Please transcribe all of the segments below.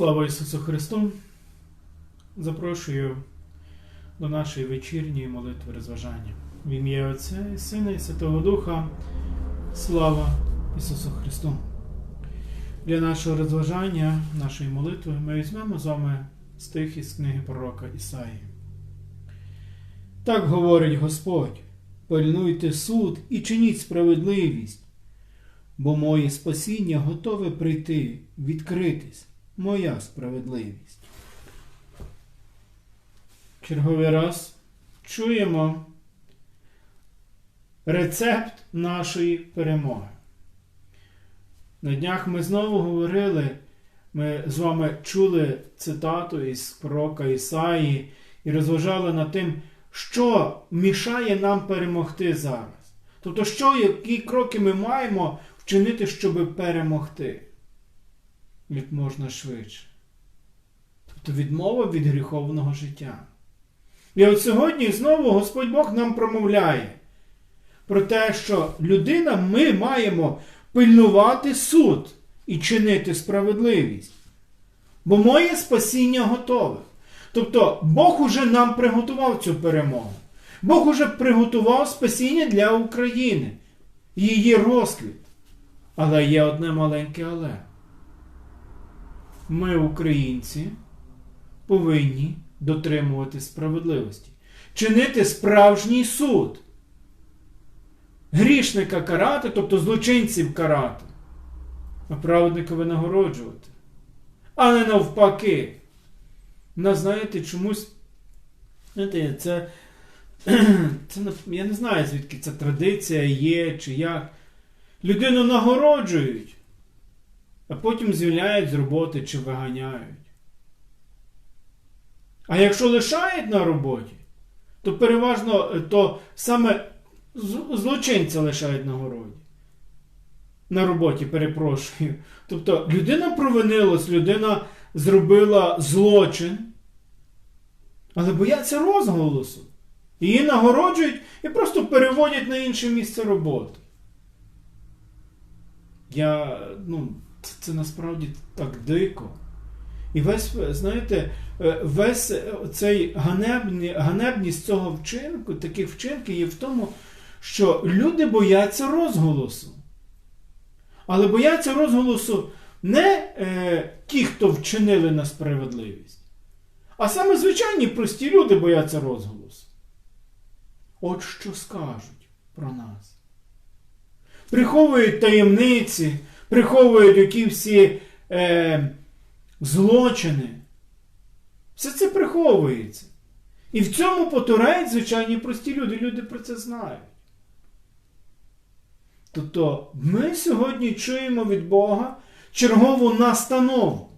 Слава Ісусу Христу! Запрошую до нашої вечірньої молитви розважання. В ім'я Отця і Сина і Святого Духа. Слава Ісусу Христу! Для нашого розважання, нашої молитви, ми візьмемо з вами стих із книги пророка Ісаї. Так говорить Господь: пильнуйте суд і чиніть справедливість, бо моє спасіння готове прийти, відкритись, моя справедливість. Черговий раз чуємо рецепт нашої перемоги. На днях ми знову говорили, ми з вами чули цитату із пророка Ісаї і розважали над тим, що мішає нам перемогти зараз. Тобто, що, які кроки ми маємо вчинити, щоб перемогти як можна швидше. Тобто відмова від гріховного життя. І от сьогодні знову Господь Бог нам промовляє про те, що людина ми маємо пильнувати суд і чинити справедливість. Бо моє спасіння готове. Тобто Бог уже нам приготував цю перемогу. Бог уже приготував спасіння для України, її розквіт. Але є одне маленьке але. Ми, українці, повинні дотримувати справедливості, чинити справжній суд. Грішника карати, тобто злочинців карати, а праведника винагороджувати. А не навпаки. На, знаєте, чомусь. Знаєте, це, це. Я не знаю, звідки ця традиція є, чи як. Людину нагороджують, а потім звільняють з роботи чи виганяють. А якщо лишають на роботі, то переважно то саме злочинця лишають на городі. На роботі, перепрошую. Тобто людина провинилась, людина зробила злочин, але бояться розголосу. Її нагороджують і просто переводять на інше місце роботи. Я, ну, це, насправді так дико. І весь, знаєте, весь цей ганебні, ганебність цього вчинку, таких вчинків є в тому, що люди бояться розголосу. Але бояться розголосу не е, ті, хто вчинили на справедливість, а саме звичайні прості люди бояться розголосу. От що скажуть про нас. Приховують таємниці, приховують які всі е, злочини. Все це приховується. І в цьому потурають звичайні прості люди. Люди про це знають. Тобто ми сьогодні чуємо від Бога чергову настанову.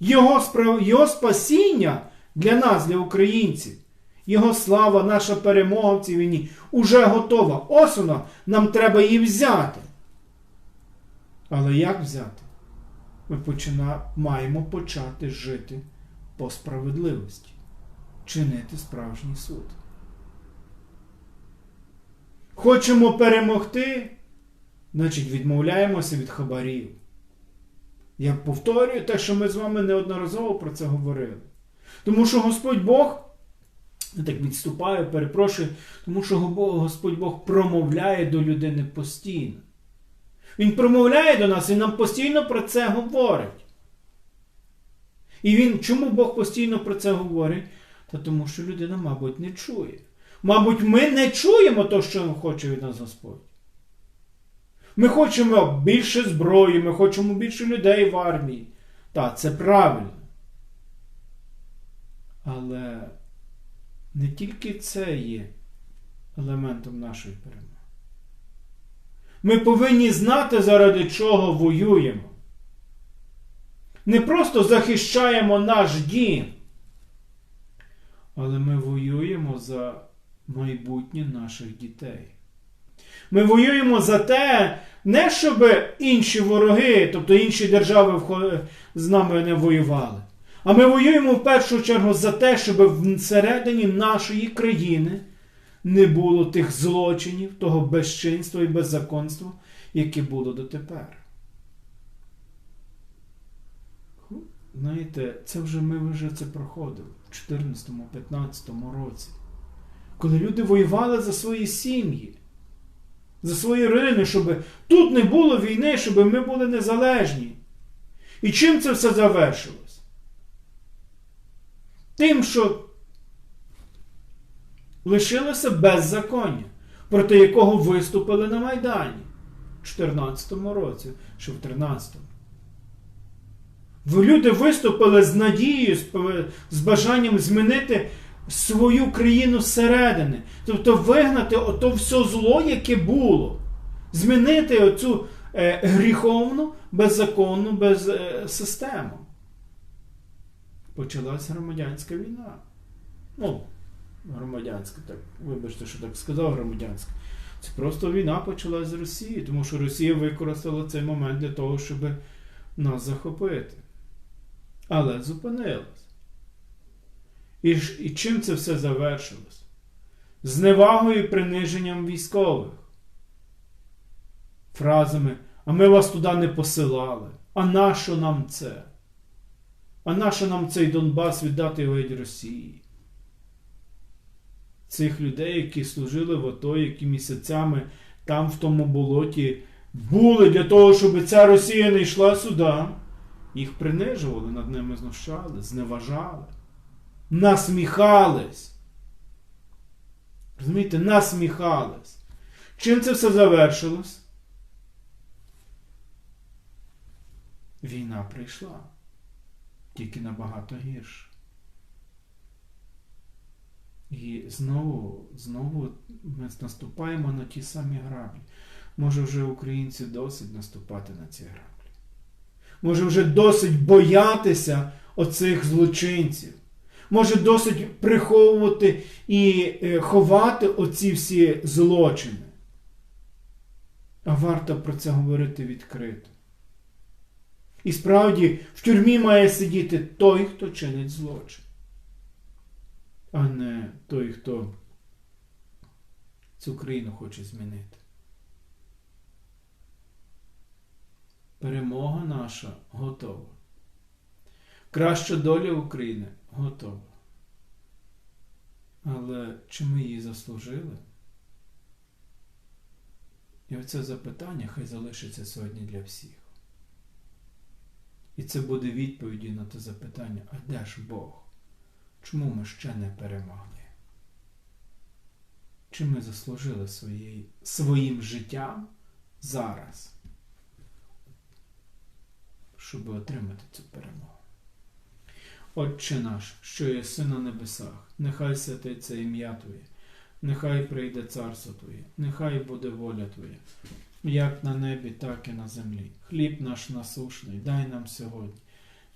Його, справ... Його спасіння для нас, для українців, Його слава, наша перемога в цій війні уже готова. Ось вона, нам треба її взяти. Але як взяти? Ми почина... маємо почати жити по справедливості, чинити справжній суд. Хочемо перемогти, значить відмовляємося від хабарів. Я повторюю те, що ми з вами неодноразово про це говорили. Тому що Господь Бог, я так відступаю, перепрошую, тому що Господь Бог промовляє до людини постійно. Він промовляє до нас і нам постійно про це говорить. І він, чому Бог постійно про це говорить? Та тому що людина, мабуть, не чує. Мабуть, ми не чуємо то, що хоче від нас Господь. Ми хочемо більше зброї, ми хочемо більше людей в армії. Так, це правильно. Але не тільки це є елементом нашої перемоги. Ми повинні знати, заради чого воюємо. Не просто захищаємо наш дім, але ми воюємо за майбутнє наших дітей. Ми воюємо за те, не щоб інші вороги, тобто інші держави з нами не воювали. А ми воюємо в першу чергу за те, щоб всередині нашої країни не було тих злочинів, того безчинства і беззаконства, яке було дотепер. знаєте, це вже ми вже це проходили в 2014-2015 році. Коли люди воювали за свої сім'ї, за свої рини, щоб тут не було війни, щоб ми були незалежні. І чим це все завершилось? Тим, що лишилося беззаконня, проти якого виступили на Майдані в 2014 році, чи в 2013. Люди виступили з надією, з бажанням змінити свою країну зсередини. Тобто вигнати ото все зло, яке було. Змінити оцю е, гріховну, беззаконну без, е, систему. Почалася громадянська війна. Ну, громадянська, так, вибачте, що так сказав громадянська. Це просто війна почалась з Росії, тому що Росія використала цей момент для того, щоб нас захопити. Але зупинилась. І, і чим це все завершилось? Зневагою і приниженням військових. Фразами А ми вас туди не посилали. А нащо нам це? А нащо нам цей Донбас віддати від Росії? Цих людей, які служили в АТО, які місяцями там в тому болоті були для того, щоб ця Росія не йшла сюди. Їх принижували, над ними знущали, зневажали, насміхались. Розумієте, насміхались. Чим це все завершилось? Війна прийшла. Тільки набагато гірше. І знову, знову ми наступаємо на ті самі граблі. Може, вже українці досить наступати на ці граблі. Може, вже досить боятися оцих злочинців. Може, досить приховувати і е, ховати оці всі злочини. А варто про це говорити відкрито. І справді в тюрмі має сидіти той, хто чинить злочин, а не той, хто цю країну хоче змінити. Перемога наша готова. Краща доля України готова. Але чи ми її заслужили? І оце запитання хай залишиться сьогодні для всіх. І це буде відповіді на те запитання, а де ж Бог? Чому ми ще не перемогли? Чи ми заслужили своєї, своїм життям зараз, щоб отримати цю перемогу? Отче наш, що єси на небесах, нехай святиться ім'я Твоє, нехай прийде царство Твоє, нехай буде воля Твоя, як на небі, так і на землі. Хліб наш насушний, дай нам сьогодні,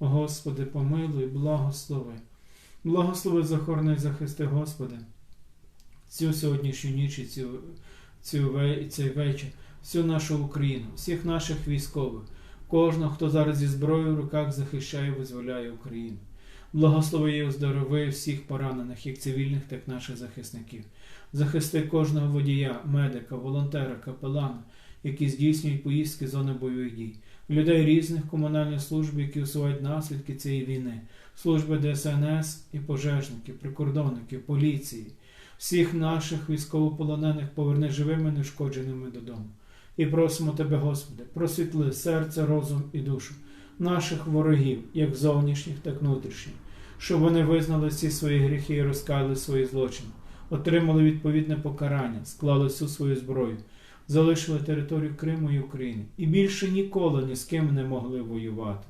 Господи, помилуй, благослови. Благослови захорони захисти, Господи, цю сьогоднішню ніч і цю, цю, цей вечір, всю нашу Україну, всіх наших військових, кожного, хто зараз зі зброєю в руках захищає і визволяє Україну. Благослови і оздорови всіх поранених, як цивільних, так і наших захисників. Захисти кожного водія, медика, волонтера, капелана, які здійснюють поїздки з зони бойових дій, людей різних комунальних служб, які усувають наслідки цієї війни, служби ДСНС і пожежників, прикордонників, поліції, всіх наших військовополонених поверни живими, неушкодженими додому. І просимо Тебе, Господи, просвітли серце, розум і душу наших ворогів, як зовнішніх, так і внутрішніх, щоб вони визнали всі свої гріхи і розкаяли свої злочини, отримали відповідне покарання, склали всю свою зброю, залишили територію Криму і України і більше ніколи ні з ким не могли воювати.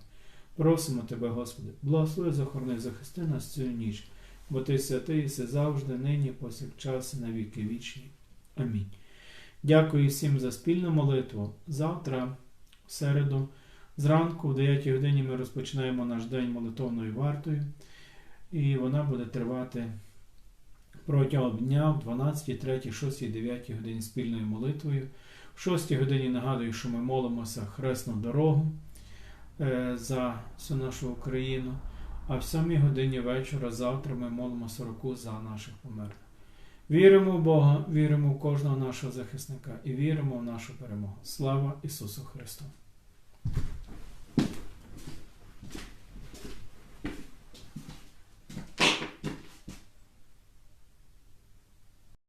Просимо тебе, Господи, благослови, захорони, захисти нас цю ніч, бо ти святий, все завжди, нині, повсякчас, і на віки вічні. Амінь. Дякую всім за спільну молитву. Завтра, в середу, зранку, в 9 годині, ми розпочинаємо наш день молитовною вартою, і вона буде тривати протягом дня в 12, 3, 6, 9 годині спільною молитвою. В 6 годині нагадую, що ми молимося хресну дорогу е, за всю нашу Україну. А в 7 годині вечора завтра ми молимося року за наших померлих. Віримо в Бога, віримо в кожного нашого захисника і віримо в нашу перемогу. Слава Ісусу Христу!